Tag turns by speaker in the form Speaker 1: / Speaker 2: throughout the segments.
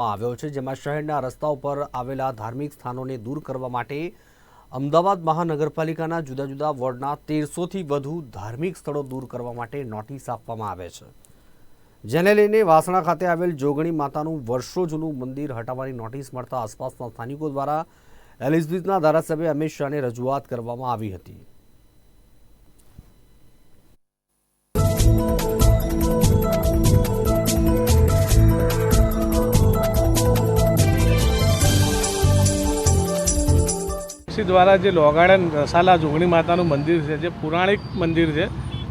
Speaker 1: આવ્યો છે, જેમાં શહેરના રસ્તા ઉપર આવેલા ધાર્મિક સ્થાનોને દૂર કરવા માટે અમદાવાદ મહાનગરપાલિકાના જુદા જુદા વોર્ડના તેરસોથી વધુ ધાર્મિક સ્થળો દૂર કરવા માટે નોટિસ આપવામાં આવે છે. જેને લઈને વાસણા ખાતે આવેલ જોગણી માતાનું વર્ષો જૂનું મંદિર હટાવવાની નોટિસ મળતા આસપાસના સ્થાનિકો દ્વારા એલિઝબેથના ધારાસભ્ય અમિત શાહને રજૂઆત કરવામાં આવી હતી.
Speaker 2: શ્રી દ્વારા જે લોગાડા રસાલા જોગણી માતાનું મંદિર છે જે પુરાણિક મંદિર છે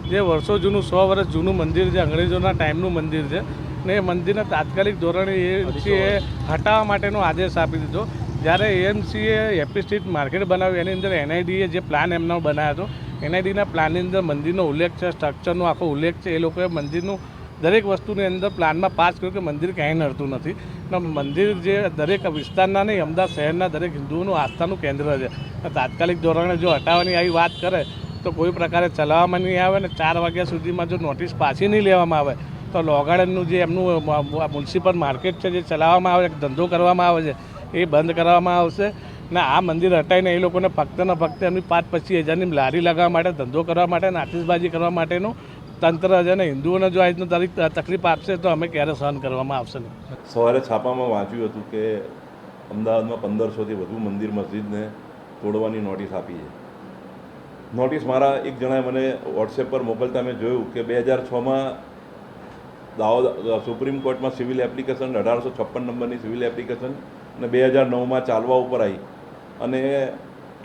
Speaker 2: જે વર્ષો જૂનું સો વર્ષ જૂનું મંદિર છે અંગ્રેજોના ટાઈમનું મંદિર છે ને એ મંદિરને તાત્કાલિક ધોરણે એએમસીએ હટાવવા માટેનો આદેશ આપી દીધો. જ્યારે એએમસીએ હેપી સ્ટ્રીટ માર્કેટ બનાવ્યું એની અંદર એનઆઈડીએ જે પ્લાન એમનો બનાવ્યો હતો એનઆઈડીના પ્લાનની અંદર મંદિરનો ઉલ્લેખ છે સ્ટ્રક્ચરનો આખો ઉલ્લેખ છે એ લોકોએ મંદિરનું દરેક વસ્તુની અંદર પ્લાનમાં પાસ કર્યું કે મંદિર ક્યાંય નડતું નથી. ને મંદિર જે દરેક વિસ્તારના નહીં, અમદાવાદ શહેરના દરેક હિન્દુઓનું આસ્થાનું કેન્દ્ર છે. તાત્કાલિક ધોરણે જો હટાવવાની આવી વાત કરે, તો કોઈ પ્રકારે ચલાવવામાં નહીં આવે ને ચાર વાગ્યા સુધીમાં જો નોટિસ પાછી નહીં લેવામાં આવે, તો લોગાર્ડનનું જે એમનું મ્યુનિસિપલ માર્કેટ છે જે ચલાવવામાં આવે, ધંધો કરવામાં આવે છે, એ બંધ કરવામાં આવશે. ને આ મંદિર હટાવીને એ લોકોને ફક્ત ને ફક્ત એમની પાંચ પચીસ હજારની લારી લગાવવા માટે, ધંધો કરવા માટે ને આતિશબાજી કરવા માટેનું તંત્ર છે અને હિન્દુઓને જો આજની તારીખ તકલીફ આપશે તો અમે ક્યારે સહન કરવામાં આવશે નહીં.
Speaker 3: સવારે છાપામાં વાંચ્યું હતું કે અમદાવાદમાં પંદરસોથી વધુ મંદિર મસ્જિદને તોડવાની નોટિસ આપી છે. નોટિસ મારા એક જણાએ મને વોટ્સએપ પર મોકલતા મેં જોયું કે બે હજાર છમાં દાવો સુપ્રીમ કોર્ટમાં સિવિલ એપ્લિકેશન, અઢારસો છપ્પન નંબરની સિવિલ એપ્લિકેશન અને બે હજાર નવમાં ચાલવા ઉપર આવી. અને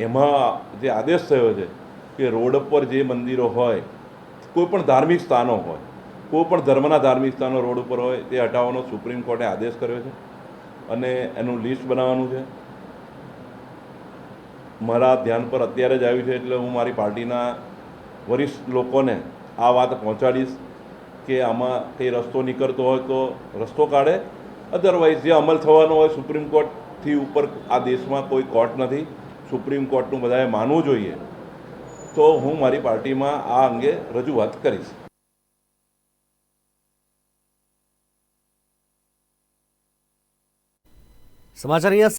Speaker 3: એમાં જે આદેશ થયો છે કે રોડ પર જે મંદિરો હોય કોઈ પણ ધાર્મિક સ્થાનો હોય કોઈ પણ ધર્મના ધાર્મિક સ્થાનો રોડ ઉપર હોય, તે હટાવવાનો સુપ્રીમ કોર્ટે આદેશ કર્યો છે અને એનું લિસ્ટ બનાવવાનું છે. મારા ધ્યાન પર અત્યારે જ આવ્યું છે એટલે હું મારી પાર્ટીના વરિષ્ઠ લોકોને આ વાત પહોંચાડીશ કે આમાં કંઈ રસ્તો નીકળતો હોય તો રસ્તો કાઢે. અધરવાઇઝ જે અમલ થવાનો હોય સુપ્રીમ કોર્ટથી ઉપર આ દેશમાં કોઈ કોર્ટ નથી. સુપ્રીમ કોર્ટનું બધાએ માનવું જોઈએ તો હું મારી પાર્ટીમાં આ અંગે રજૂઆત કરીશ.
Speaker 1: સમાચાર અહીંયા